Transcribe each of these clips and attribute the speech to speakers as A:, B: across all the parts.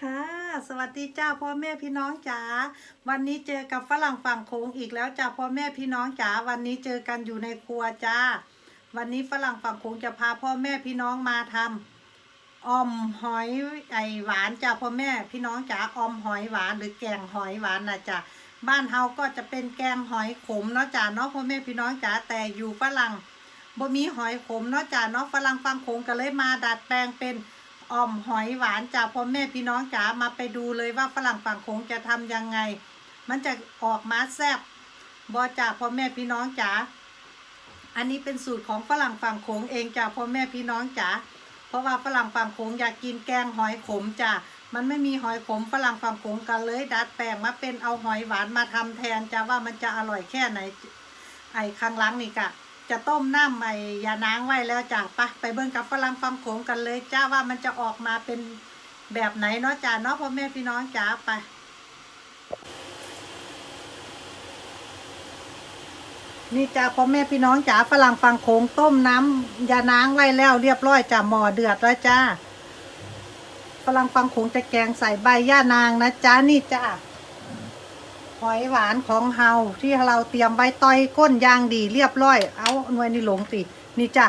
A: ค่ะ สวัสดีจ้าพ่อแม่พี่น้องจ๋าวันนี้เจอกับฝรั่งฝั่งโค้งอีกแล้วจ้าพ่อแม่พี่น้องจ๋าวันนี้เจอกันอยู่ในครัวจ้า วันนี้ฝรั่งฝั่งโค้งจะพาพ่อแม่พี่น้องมาทำออมหอยไอหวานจ้าพ่อแม่พี่น้องจ๋าออมหอยหวาน หรือแกงหอยหวานนะจ้าบ้านเฮาก็จะเป็นแกงหอยขมเนาะจ้าเนาะพ่อแม่พี่น้องจ๋าแต่อยู่ฝรั่งบ่มีหอยขมเนาะจ้าเนาะฝรั่งฝั่งโค้งก็เลยมาดัดแปลงเป็น อ่อมหอยหวานจากพ่อแม่พี่น้องจ๋ามาไปดูเลยว่าฝรั่งฝั่งโขงจะทำยังไง มันจะออกมาแซ่บบอจากพ่อแม่พี่น้องจ๋าอันนี้เป็นสูตรของฝรั่งฝั่งโขงเองจากพ่อแม่พี่น้องจ๋าเพราะว่าฝรั่งฝั่งโขงอยากกินแกงหอยขมจ้ะมันไม่มีหอยขมฝรั่งฝั่งโขงกันเลย ดัดแปลงมาเป็นเอาหอยหวานมาทำแทนจ้าว่ามันจะอร่อยแค่ไหน ไอ้ข้างหลังนี่กะ จะต้มน้ำไอ้ยานางไว้แล้วจ้ะไปไปเบิ่งกับฝรั่งฟังโขงกันเลยจ้าว่ามันจะออกมาเป็นแบบไหนเนาะจ้าเนาะพ่อแม่พี่น้องจ้าไปนี่จ้าพ่อแม่พี่น้องจ๋าฝรั่งฟังโขงต้มน้ำยานางไว้แล้วเรียบร้อยจ้าหมอเดือดแล้วจ้าฝรั่งฟังโขงจะแกงใส่ใบย่านางนะจ้านี่จ้า หอยหวานของเฮาที่เราเตรียมไว้ต้อยก้นยางดีเรียบร้อย เอาหน่วยนี่หลงตินี่จ้ะ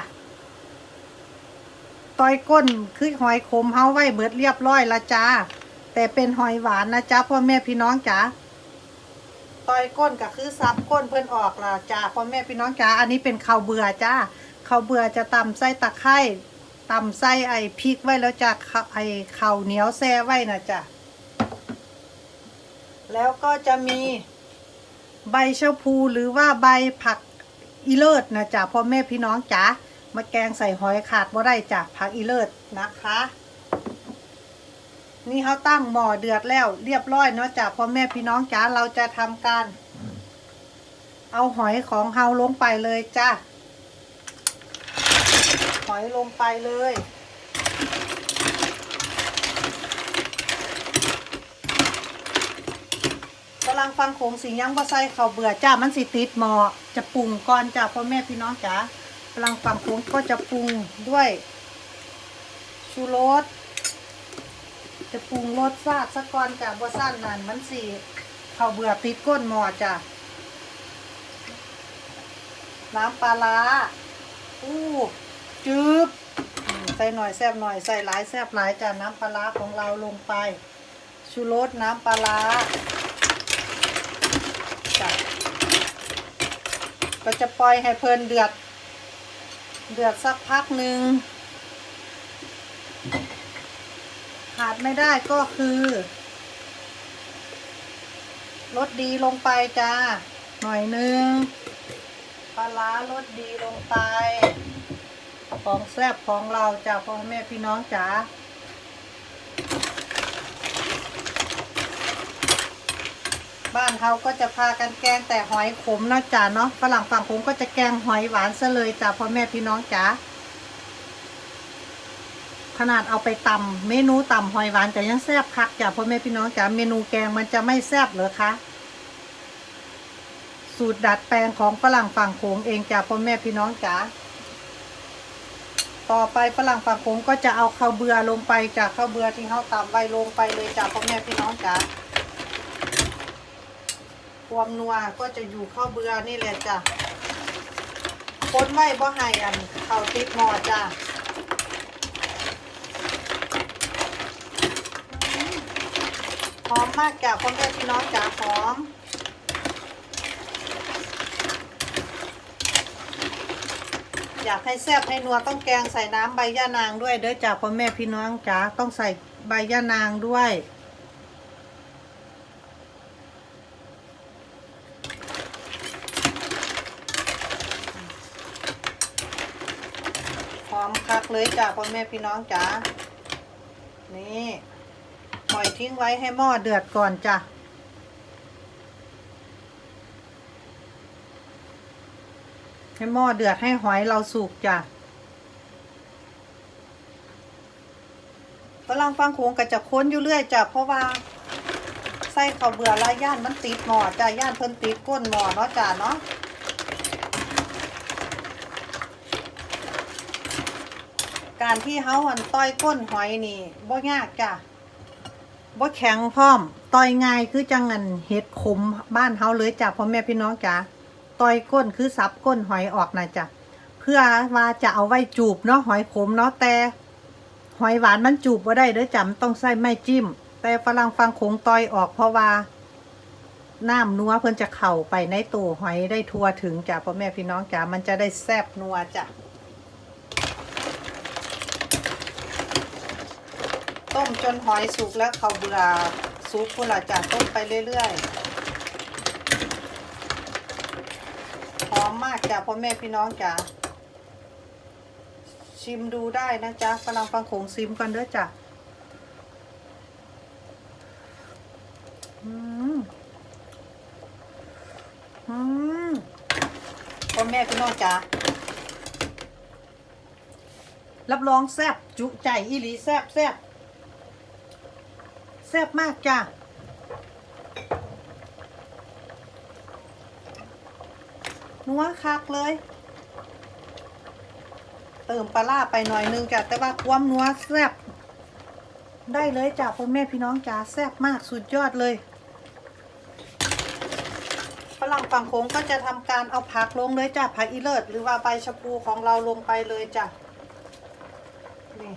A: ต้อยก้นคือหอยขมเฮาไว้เบิดเรียบร้อยละจ้าแต่เป็นหอยหวานนะจ้าพ่อแม่พี่น้องจ๋าต้อยก้นก็คือซับก้นเพิ่นออกละจ้าพ่อแม่พี่น้องจ๋าอันนี้เป็นข้าวเบื่อจ้าข้าวเบื่อจะตำไส้ตะไคร้ตำไส้ไอ้พริกไว้แล้วจ้าไอ้ข้าวเหนียวแซ่ไว้นะจ้า แล้วก็จะมีใบชะพูหรือว่าใบผักอีเลิศนะจ๊ะพ่อแม่พี่น้องจ๋ามาแกงใส่หอยขาดบ่ได้จ้ะผักอีเลิศนะคะ นี่เขาตั้งหม้อเดือดแล้ว เรียบร้อยเนาะจ้ะพ่อแม่พี่น้องจ๋าเราจะทำการ เอาหอยของเฮาลงไปเลยจ้ะหอยลงไปเลย กำลังฟังโขงสิยังบ่ใส่ข้าวเบื่อจ้ามันสิติดหมอจะปรุงก่อนจ้าพ่อแม่พี่น้องจ๋ากำลังฟังโขงก็จะปรุงด้วยชูรสจะปรุงรสชาติสักก่อนจ้าบ่สั้นนั่นมันสิข้าวเบื่อติดก้นหมอจ้าน้ำปลาร้าอู้จืบใส่หน่อยแซ่บหน่อยใส่หลายแซ่บหลายจ้าน้ำปลาร้าของเราลงไปชูรสน้ำปลาร้า จ้ะก็จะปล่อยให้เพลินเดือด เดือดสักพักหนึ่งขาดไม่ได้ก็คือรสดีลงไปจ้า หน่อยนึงปลาร้ารสดีลงไป ของแซ่บของเราจ้าพ่อแม่พี่น้องจ๋า บ้านเขาก็จะพากันแกงแต่หอยขมนะจ้าเนาะฝรั่งฝั่งผมก็จะแกงหอยหวานซะเลยจ้าพ่อแม่พี่น้องจ๋าขนาดเอาไปตำเมนูตำหอยหวานแต่ยังแซ่บคักจ้าพ่อแม่พี่น้องจ๋าเมนูแกงมันจะไม่แซ่บเหรอคะสูตรดัดแปลงของฝรั่งฝั่งโขงเองจ้าพ่อแม่พี่น้องจ๋าต่อไปฝรั่งฝั่งโขงก็จะเอาข้าวเบือลงไปจากข้าวเบือที่เขาตำไว้ลงไปเลยจ้าพ่อแม่พี่น้องจ๋า ความนัวก็จะอยู่ข้าวเบือนี่แหละจ้ะคนไว้บ่ให้อันข้าวติดหมอจ้ะหอมมากจ้ะพ่อแม่พี่น้องจ้ะหอมอยากให้แซ่บให้นัวต้องแกงใส่น้ำใบย่านางด้วยเด้อจ้ะพ่อแม่พี่น้องจ้ะต้องใส่ใบย่านางด้วย อมคักเลยจ้ะพ่อแม่พี่น้องจ๋านี่ปล่อยทิ้งไว้ให้หม้อเดือดก่อนจ้ะให้หม้อเดือดให้หอยเราสุกจ้ะฝรั่งฟังโขงก็จะค้นอยู่เรื่อยจ้ะเพราะว่าใส่ข้าวเบื่อลายย่านมันติดหม้อจ้ะย่านเพิ่นติดก้นหม้อเนาะจ้ะเนาะ การที่เฮาหันต้อยก้นหอยนี่บ่ยากจ้ะบ่แข็งพร้อมต่อยง่ายคือจังงันเห็ดขมบ้านเฮาเลยจ้ะพ่อแม่พี่น้องจ๋าต่อยก้นคือสับก้นหอยออกนะจ้ะเพื่อว่าจะเอาไว้จูบเนาะหอยขมเนาะแต่หอยหวานมันจูบบ่ได้เด้อจ้ะต้องใส่ไม้จิ้ม แต่ฝรั่งฟังโขงต่อยออกเพราะว่าน้ำนัวเพิ่นจะเข้าไปในตัวหอยได้ทั่วถึงจ้ะพ่อแม่พี่น้องจ๋ามันจะได้แซ่บนัวจ้ะ ต้มจนหอยสุกแล้วเขาเบื่อสุกพุ่นละจะต้มไปเรื่อยๆหอมมากจ้ะพ่อแม่พี่น้องจ้ะชิมดูได้นะจ๊ะฝรั่งฟังโขงซิมกันเด้อจ้ะอืมอืมพ่อแม่พี่น้องจ้ะรับรองแซ่บจุใจอีหลีแซ่บแซ่บ ซ่บมากจ้ะนัวคักเลย เติมปลาร้าไปหน่อยนึงจ้ะแต่ว่าความนัวแซ่บได้เลยจ้ะพ่อแม่พี่น้องจ้าแซ่บมากสุดยอดเลยฝรั่งฝั่งโค้งก็จะทำการเอาผักลงเลยจ้ะผักอีเลิศหรือว่าใบชะพูของเราลงไปเลยจ้ะนี่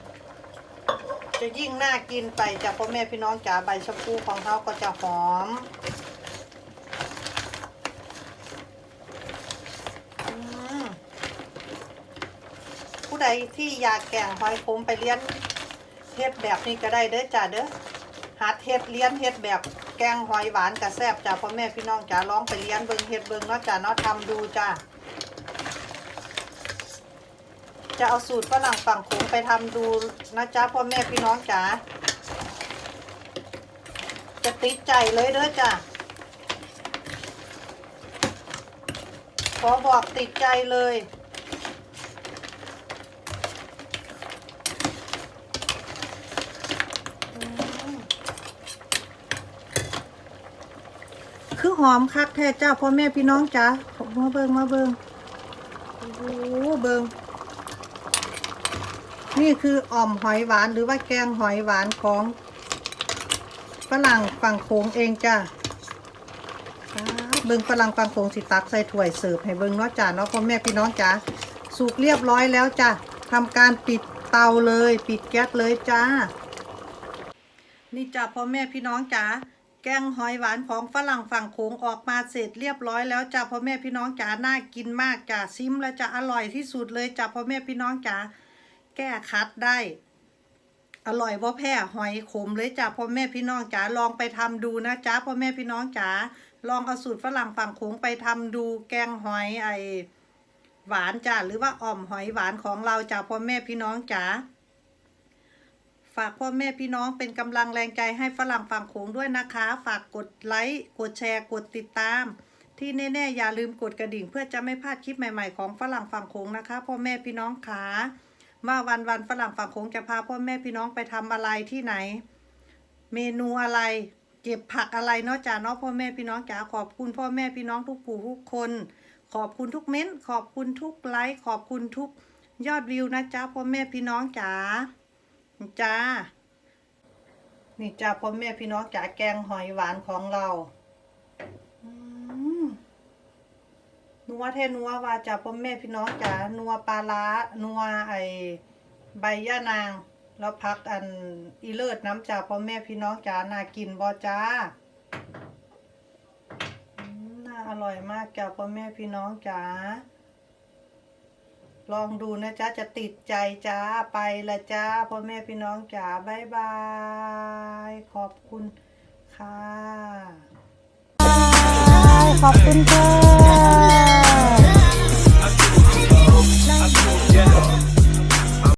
A: จะยิ่งน่ากินไปจากพ่อแม่พี่น้องจ๋าใบชะพูของเขาก็จะหอมอืมผู้ใดที่อยากแกงหอยขมไปเลี้ยนเฮ็ดแบบนี้ก็ได้เด้อจ้าเด้อหัดเฮ็ดเลี้ยนเฮ็ดแบบแกงหอยหวานกับแซ่บจ้าพ่อแม่พี่น้องจ๋าลองไปเลี้ยนเบิงเฮ็ดเบิงเนาะจ้าเนาะทำดูจ้า จะเอาสูตรฝรั่งฝั่งโขงไปทำดูนะจ๊ะพ่อแม่พี่น้องจ๋าจะติดใจเลยเด้อจ้ะขอบอกติดใจเลยคือหอมคักแท้เจ้าพ่อแม่พี่น้องจ๋ามาเบิงมาเบิงโอ้โหเบิง นี่คืออ่อมหอยหวานหรือว่าแกงหอยหวานของฝรั่งฝั่งโขงเองจ้ะป๊าดเบิงฝรั่งฝั่งโขงสิตักใส่ถ้วยเสิร์ฟให้เบิงเนาะจ้ะเนาะพ่อแม่พี่น้องจ้ะสุกเรียบร้อยแล้วจ้ะทำการปิดเตาเลย ปิดแก๊สเลยจ้า นี่จ้ะพ่อแม่พี่น้องจ๋าแกงหอยหวานของฝรั่งฝั่งโขงออกมาเสร็จเรียบร้อยแล้วจ้ะพ่อแม่พี่น้องจ๋าน่ากินมากจ้ะซิมแล้วจ้ะอร่อยที่สุดเลยจ้ะพ่อแม่พี่น้องจ๋า แก้คัดได้ อร่อยว่าแพ้หอยขมเลยจ้ะพ่อแม่พี่น้องจ๋าลองไปทำดูนะจ๊ะพ่อแม่พี่น้องจ๋าลองเอาสูตรฝรั่งฝั่งโขงไปทำดูแกงหอยไอหวานจ้ะหรือว่าอ่อมหอยหวานของเราจ้ะพ่อแม่พี่น้องจ๋าฝากพ่อแม่พี่น้องเป็นกำลังแรงใจให้ฝรั่งฝั่งโขงด้วยนะคะ ฝากกดไลค์กดแชร์กดติดตาม ที่แน่ๆอย่าลืมกดกระดิ่งเพื่อจะไม่พลาดคลิปใหม่ๆของฝรั่งฝั่งโขงนะคะพ่อแม่พี่น้องขา ว่าวันวันฝรั่งฝั่งโขงจะพาพ่อแม่พี่น้องไปทำอะไรที่ไหน เมนูอะไร เก็บผักอะไรเนาะจ้าเนาะพ่อแม่พี่น้องจ๋าขอบคุณพ่อแม่พี่น้องทุกผู้ทุกคน ขอบคุณทุกเม้นขอบคุณทุกไลค์ขอบคุณทุกยอดวิวนะจ้าพ่อแม่พี่น้องจ๋าจ้านี่จ้าพ่อแม่พี่น้องจ๋าแกงหอยหวานของเราอืม นัวเทนัวว่าจะพ่อแม่พี่น้องจ๋านัวปลาร้านัวไอใบย่านาง แล้วพักอันอีเลิศน้ำจ่าพ่อแม่พี่น้องจ๋าน่ากินบอจ้าน่าอร่อยมากจ้าพ่อแม่พี่น้องจ๋าลองดูนะจ๊ะจะติดใจจ้าไปละจ้าพ่อแม่พี่น้องจ๋าบายบาย ขอบคุณค่ะขอบคุณค่ะ